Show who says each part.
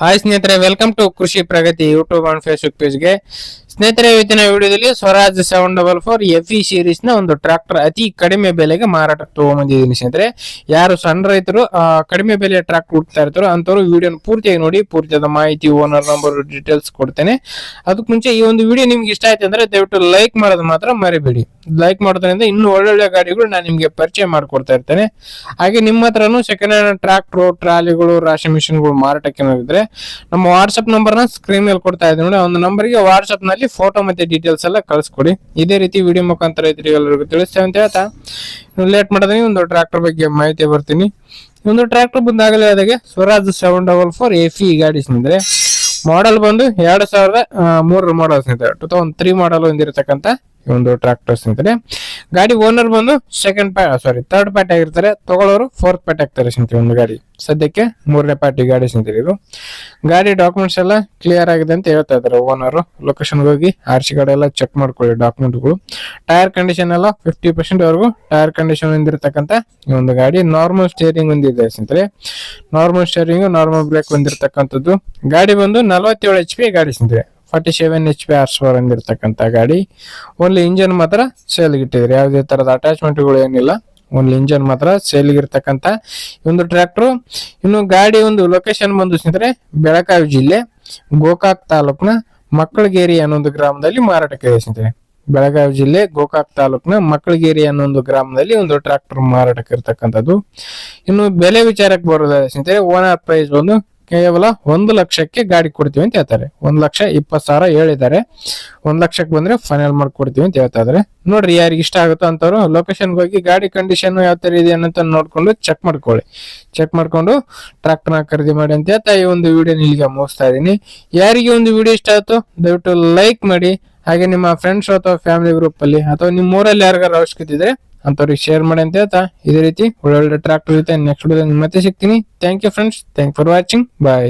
Speaker 1: Hi ಸ್ನೇಹಿತರೆ welcome to Krishi Pragati YouTube and Facebook ಪೇಜ್ಗೆ ಸ್ನೇಹಿತರೆ, ಇವತ್ತಿನ ವಿಡಿಯೋದಲ್ಲಿ Swaraj seven double four F E ಸೀರೀಸ್ನ ಒಂದು ಟ್ರಾಕ್ಟರ್ ಅತಿ ಕಡಿಮೆ ಬೆಲೆಗೆ ಮಾರಾಟಕ್ಕೆ ತಗೊಂಬಂದಿದ್ದೀನಿ ಸ್ನೇಹಿತರೆ. ಯಾರು ಸಣ್ಣ ರೈತರು ಕಡಿಮೆ ಬೆಲೆಯ ಟ್ರಾಕ್ಟರ್ ಹುಡ್ತಾ ಇರ್ತಾರೋ ಅಂತವರು ವಿಡಿಯೋನ ಪೂರ್ತಿಯಾಗಿ ನೋಡಿ, ಪೂರ್ತಿಯಾದ ಮಾಹಿತಿ ಓನರ್ ನಂಬರ್ ಡೀಟೇಲ್ಸ್ ಕೊಡ್ತೇನೆ. ಅದಕ್ಕೆ ಮುಂಚೆ ಈ ಒಂದು ವಿಡಿಯೋ ನಿಮ್ಗೆ ಇಷ್ಟ ಆಯ್ತು ಅಂದ್ರೆ ದಯವಿಟ್ಟು ಲೈಕ್ ಮಾಡೋದು ಮಾತ್ರ ಮರಿಬೇಡಿ. ಲೈಕ್ ಮಾಡೋದ್ರಿಂದ ಇನ್ನೂ ಒಳ್ಳೊಳ್ಳೆ ಗಾಡಿಗಳು ನಾನು ನಿಮಗೆ ಪರಿಚಯ ಮಾಡಿಕೊಡ್ತಾ ಇರ್ತೇನೆ. ಹಾಗೆ ನಿಮ್ಮ ಹತ್ರನೂ ಸೆಕೆಂಡ್ ಹ್ಯಾಂಡ್ ಟ್ರಾಕ್ಟರ್ ಟ್ರಾಲಿಗಳು ರಾಶಿ ಮಿಷಿನ್ಗಳು ಮಾರಾಟಕ್ಕೆ ಇದ್ರೆ ನಮ್ಮ ವಾಟ್ಸ್ಆಪ್ ನಂಬರ್ನ ಸ್ಕ್ರೀನ್ ಮೇಲೆ ಕೊಡ್ತಾ ಇದ್ದೀನಿ ನೋಡಿ, ಒಂದು ನಂಬರ್ಗೆ ವಾಟ್ಸ್ಆಪ್ನಲ್ಲಿ ಫೋಟೋ ಮತ್ತೆ ಡೀಟೇಲ್ಸ್ ಎಲ್ಲ ಕಳಿಸ್ಕೊಡಿ. ಇದೇ ರೀತಿ ವಿಡಿಯೋ ಮುಖಾಂತರ ಎಲ್ಲರಿಗೂ ತಿಳಿಸ್ತೇವೆ ಅಂತ ಹೇಳ್ತಾ ಲೇಟ್ ಮಾಡಿದ್ರೆ ಒಂದು ಟ್ರಾಕ್ಟರ್ ಬಗ್ಗೆ ಮಾಹಿತಿ ಬರ್ತೀನಿ. ಒಂದು ಟ್ರಾಕ್ಟರ್ ಬಂದಾಗಲೇ ಅದಕ್ಕೆ Swaraj seven double four A C ಗಾಡಿ ಸ್ನೇಹಿತರೆ. ಮಾಡೆಲ್ ಬಂದು ಎರಡ್ ಸಾವಿರದ ಮೂರರ ಮಾಡೆಲ್ ಸ್ನೇಹಿತರೆ. ಟೂ ತೌಸಂಡ್ ತ್ರೀ ಮಾಡೆಲ್ ಹೊಂದಿರತಕ್ಕಂತ ಈ ಒಂದು ಟ್ರಾಕ್ಟರ್ಸ್ ಅಂತಾರೆ. ಗಾಡಿ ಓನರ್ ಬಂದು second part sorry third party ಆಗಿರ್ತಾರೆ. ತಗೊಳ್ಳೋರು ಫೋರ್ತ್ ಪಾರ್ಟಿ ಆಗ್ತಾರೆ ಸ್ನೇಹಿತರೆ ಒಂದು ಗಾಡಿ. ಸದ್ಯಕ್ಕೆ ಮೂರನೇ ಪಾರ್ಟಿ ಗಾಡಿ ಸ್ನೇಹಿತರೆ ಇದು ಗಾಡಿ ಡಾಕ್ಯುಮೆಂಟ್ಸ್ ಎಲ್ಲ ಕ್ಲಿಯರ್ ಆಗಿದೆ ಅಂತ ಹೇಳ್ತಾ ಇದ್ದಾರೆ ಓನರ್ ಲೊಕೇಶನ್ಗೆ ಹೋಗಿ ಆರ್ ಸಿ ಗಾಡಿ ಎಲ್ಲ ಚೆಕ್ ಮಾಡ್ಕೊಳ್ಳಿ ಡಾಕ್ಯುಮೆಂಟ್ಗಳು ಟೈರ್ ಕಂಡೀಷನ್ ಎಲ್ಲ ಫಿಫ್ಟಿ ಪರ್ಸೆಂಟ್ ವರೆಗೂ ಟೈರ್ ಕಂಡೀಷನ್ ಹೊಂದಿರತಕ್ಕಂತ ಈ ಒಂದು ಗಾಡಿ. ನಾರ್ಮಲ್ ಸ್ಟೇರಿಂಗ್ ಹೊಂದಿದೆ ಸ್ನೇಹಿತರೆ ನಾರ್ಮಲ್ ಸ್ಟೇರಿಂಗ್ ನಾರ್ಮಲ್ ಬ್ರೇಕ್ ಹೊಂದಿರತಕ್ಕಂಥದ್ದು ಗಾಡಿ ಬಂದು ನಲವತ್ತೇಳು ಎಚ್ ಪಿ ಗಾಡಿ ಸ್ನೇಹಿತರೆ forty seven H P horse power ಅಂದಿರತಕ್ಕಂಥ ಗಾಡಿ. ಓನ್ಲಿ ಇಂಜನ್ ಮಾತ್ರ ಸೇಲ್ಗೆ ಇಟ್ಟಿದ್ರಿ ಯಾವುದೇ ತರದ ಅಟ್ಯಾಚ್ಮೆಂಟ್ಗಳು ಏನಿಲ್ಲ. ಒಂದು ಇಂಜನ್ ಮಾತ್ರ ಸೇಲ್ಗೆ ಇರ್ತಕ್ಕಂಥ ಒಂದು ಟ್ರ್ಯಾಕ್ಟ್ರು ಇನ್ನು ಗಾಡಿ ಒಂದು ಲೊಕೇಶನ್ ಬಂದು ಸ್ನೇಹಿತರೆ, ಬೆಳಗಾವಿ ಜಿಲ್ಲೆ, ಗೋಕಾಕ್ ತಾಲೂಕ್ನ ಮಕ್ಕಳಗೇರಿ ಅನ್ನೊಂದು ಗ್ರಾಮದಲ್ಲಿ ಮಾರಾಟಕ್ಕೆ ಇದೆ ಸ್ನೇಹಿತರೆ. ಬೆಳಗಾವಿ ಜಿಲ್ಲೆ, ಗೋಕಾಕ್ ತಾಲೂಕಿನ ಮಕ್ಕಳಗೇರಿ ಅನ್ನೊಂದು ಗ್ರಾಮದಲ್ಲಿ ಒಂದು ಟ್ರ್ಯಾಕ್ಟರ್ ಮಾರಾಟಕ್ಕೆ ಇರ್ತಕ್ಕಂಥದ್ದು. ಇನ್ನು ಬೆಲೆ ವಿಚಾರಕ್ಕೆ ಬರೋದಾದ್ರೆ ಸ್ನೇಹಿತರೆ ಓನರ್ ಪ್ರೈಸ್ ಒಂದು ಕೇವಲ ಒಂದು ಲಕ್ಷಕ್ಕೆ ಗಾಡಿ ಕೊಡ್ತೀವಿ ಅಂತ ಹೇಳ್ತಾರೆ. ಒಂದ್ ಲಕ್ಷ ಇಪ್ಪತ್ತು ಸಾವಿರ ಹೇಳಿದ್ದಾರೆ. ಒಂದ್ ಲಕ್ಷಕ್ಕೆ ಬಂದ್ರೆ ಫೈನಲ್ ಮಾಡ್ಕೊಡ್ತೀವಿ ಅಂತ ಹೇಳ್ತಾ ಇದಾರೆ ನೋಡ್ರಿ ಯಾರಿಗೆ ಇಷ್ಟ ಆಗುತ್ತೋ ಅಂತವ್ರು ಲೊಕೇಶನ್ಗೆ ಹೋಗಿ ಗಾಡಿ ಕಂಡೀಷನ್ ಯಾವ ತರ ಇದೆ ಅಂತ ನೋಡ್ಕೊಂಡು ಚೆಕ್ ಮಾಡ್ಕೊಳ್ಳಿ. ಚೆಕ್ ಮಾಡ್ಕೊಂಡು ಟ್ರಾಕ್ಟರ್ನ ಖರೀದಿ ಮಾಡಿ ಅಂತ ಹೇಳ್ತಾ ಈ ಒಂದು ವಿಡಿಯೋ ಇಲ್ಲಿಗೆ ಮುಗಿಸ್ತಾ ಇದೀನಿ ಯಾರಿಗೆ ಒಂದು ವಿಡಿಯೋ ಇಷ್ಟ ಆಯ್ತು ದಯವಿಟ್ಟು ಲೈಕ್ ಮಾಡಿ. ಹಾಗೆ ನಿಮ್ಮ ಫ್ರೆಂಡ್ಸ್ ಅಥವಾ ಫ್ಯಾಮಿಲಿ ಗ್ರೂಪ್ ಅಲ್ಲಿ ಅಥವಾ ನಿಮ್ಮ ಊರಲ್ಲಿ ಯಾರಿಗಾರ ಅವಶ್ಯಕತೆ ಇದ್ರೆ ಅಂತವ್ರಿಗೆ ಶೇರ್ ಮಾಡಿ ಅಂತ ಹೇಳ್ತಾ ಇದೇ ರೀತಿ ಒಳ್ಳೊಳ್ಳೆ ಟ್ರಾಕ್ಟರ್ ಇರುತ್ತೆ ನೆಕ್ಸ್ಟ್ ಮತ್ತೆ ಸಿಗ್ತೀನಿ. Thank you friends thank for watching bye